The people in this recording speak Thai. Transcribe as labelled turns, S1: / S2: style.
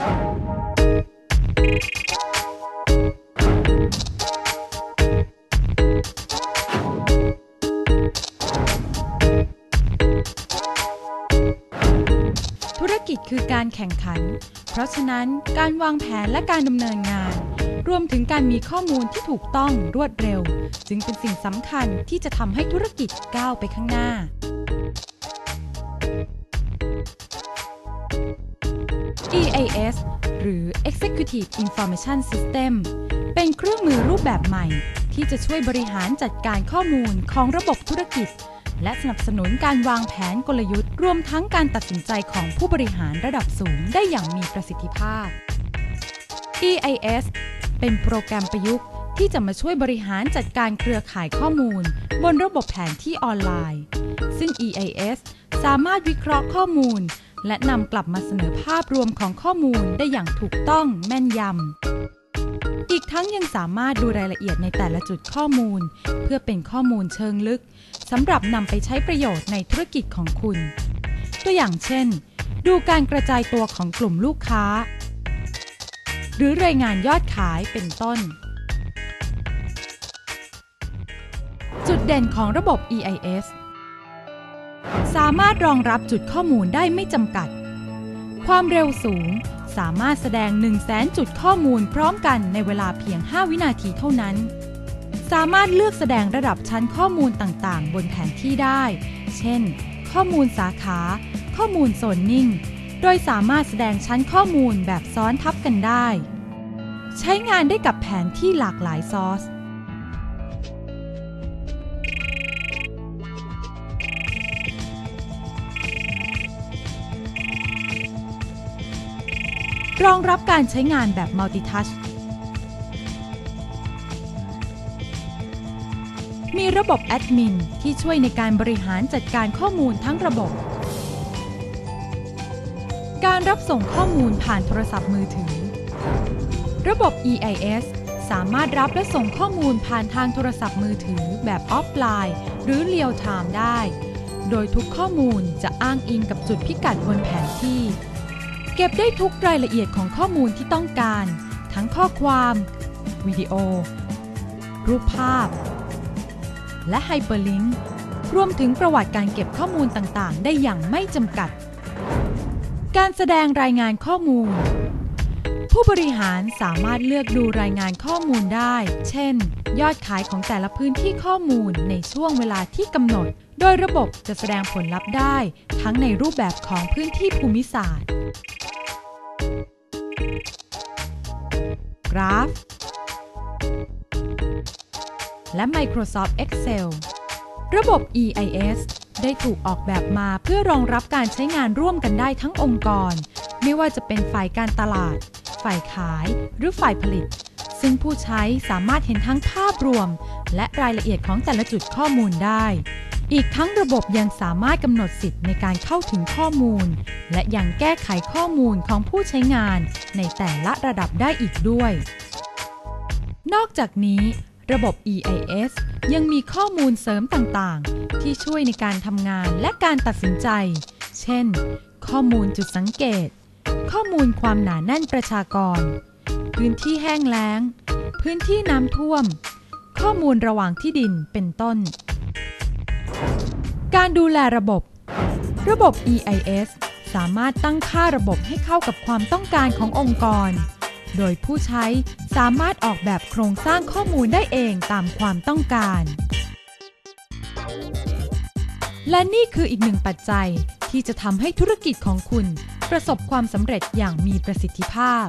S1: ธุรกิจคือการแข่งขัน เพราะฉะนั้นการวางแผนและการดำเนินงาน รวมถึงการมีข้อมูลที่ถูกต้องรวดเร็ว จึงเป็นสิ่งสำคัญที่จะทำให้ธุรกิจก้าวไปข้างหน้า EAS หรือ Executive Information System เป็นเครื่องมือรูปแบบใหม่ ที่จะช่วยบริหารจัดการข้อมูลของระบบธุรกิจ และสนับสนุนการวางแผนกลยุทธ์ รวมทั้งการตัดสินใจของผู้บริหารระดับสูงได้อย่างมีประสิทธิภาพ EIS เป็นโปรแกรมประยุกต์ที่จะมาช่วยบริหารจัดการเครือข่ายข้อมูล บนระบบแผนที่ออนไลน์ ซึ่ง EIS สามารถวิเคราะห์ข้อมูล และนำกลับมาเสนอภาพรวมของข้อมูลได้อย่างถูกต้องแม่นยำ อีกทั้งยังสามารถดูรายละเอียดในแต่ละจุดข้อมูล เพื่อเป็นข้อมูลเชิงลึกสำหรับนำไปใช้ประโยชน์ในธุรกิจของคุณ ตัวอย่างเช่น ดูการกระจายตัวของกลุ่มลูกค้า หรือรายงานยอดขายเป็นต้น จุดเด่นของระบบ EIS สามารถรองรับจุดข้อมูลได้ไม่จำกัด ความเร็วสูงสามารถแสดง 1 0 0 0 0แสนจุดข้อมูลพร้อมกันในเวลาเพียง 5 วินาทีเท่านั้น สามารถเลือกแสดงระดับชั้นข้อมูลต่างๆ บนแผนที่ได้ เช่น ข้อมูลสาขา ข้อมูลโซนนิ่ง โดยสามารถแสดงชั้นข้อมูลแบบซ้อนทับกันได้ ใช้งานได้กับแผนที่หลากหลายซอส รองรับการใช้งานแบบ Multitouch มีระบบแอดมินที่ช่วยในการบริหารจัดการข้อมูลทั้งระบบ การรับส่งข้อมูลผ่านโทรศัพท์มือถือ ระบบ EIS สามารถรับและส่งข้อมูลผ่านทางโทรศัพท์มือถือแบบออฟไลน์ หรือเรียลไทม์ได้ โดยทุกข้อมูลจะอ้างอิงกับจุดพิกัดบนแผนที่ เก็บได้ทุกรายละเอียดของข้อมูลที่ต้องการ ทั้งข้อความ วิดีโอ รูปภาพ และไฮเปอร์ลิงก์รวมถึงประวัติการเก็บข้อมูลต่างๆ ได้อย่างไม่จำกัด การแสดงรายงานข้อมูล ผู้บริหารสามารถเลือกดูรายงานข้อมูลได้ เช่น ยอดขายของแต่ละพื้นที่ข้อมูลในช่วงเวลาที่กำหนด โดยระบบจะแสดงผลลัพธ์ได้ ทั้งในรูปแบบของพื้นที่ภูมิศาสตร์ กราฟ และ Microsoft Excel ระบบ EIS ได้ถูกออกแบบมาเพื่อรองรับการใช้งานร่วมกันได้ทั้งองค์กร ไม่ว่าจะเป็นฝ่ายการตลาด ฝ่ายขายหรือฝ่ายผลิต ซึ่งผู้ใช้สามารถเห็นทั้งภาพรวม และรายละเอียดของแต่ละจุดข้อมูลได้ อีกทั้งระบบยังสามารถกำหนดสิทธิ์ในการเข้าถึงข้อมูล และยังแก้ไขข้อมูลของผู้ใช้งานในแต่ละระดับได้อีกด้วย นอกจากนี้ ระบบ EIS ยังมีข้อมูลเสริมต่างๆ ที่ช่วยในการทำงานและการตัดสินใจ เช่น ข้อมูลจุดสังเกต ข้อมูลความหนาแน่นประชากร พื้นที่แห้งแล้ง พื้นที่น้ำท่วม ข้อมูลระหว่างที่ดินเป็นต้น การดูแลระบบ ระบบ EIS สามารถตั้งค่าระบบให้เข้ากับความต้องการขององค์กร โดยผู้ใช้สามารถออกแบบโครงสร้างข้อมูลได้เองตามความต้องการ และนี่คืออีกหนึ่งปัจจัยที่จะทำให้ธุรกิจของคุณ ประสบความสำเร็จอย่างมีประสิทธิภาพ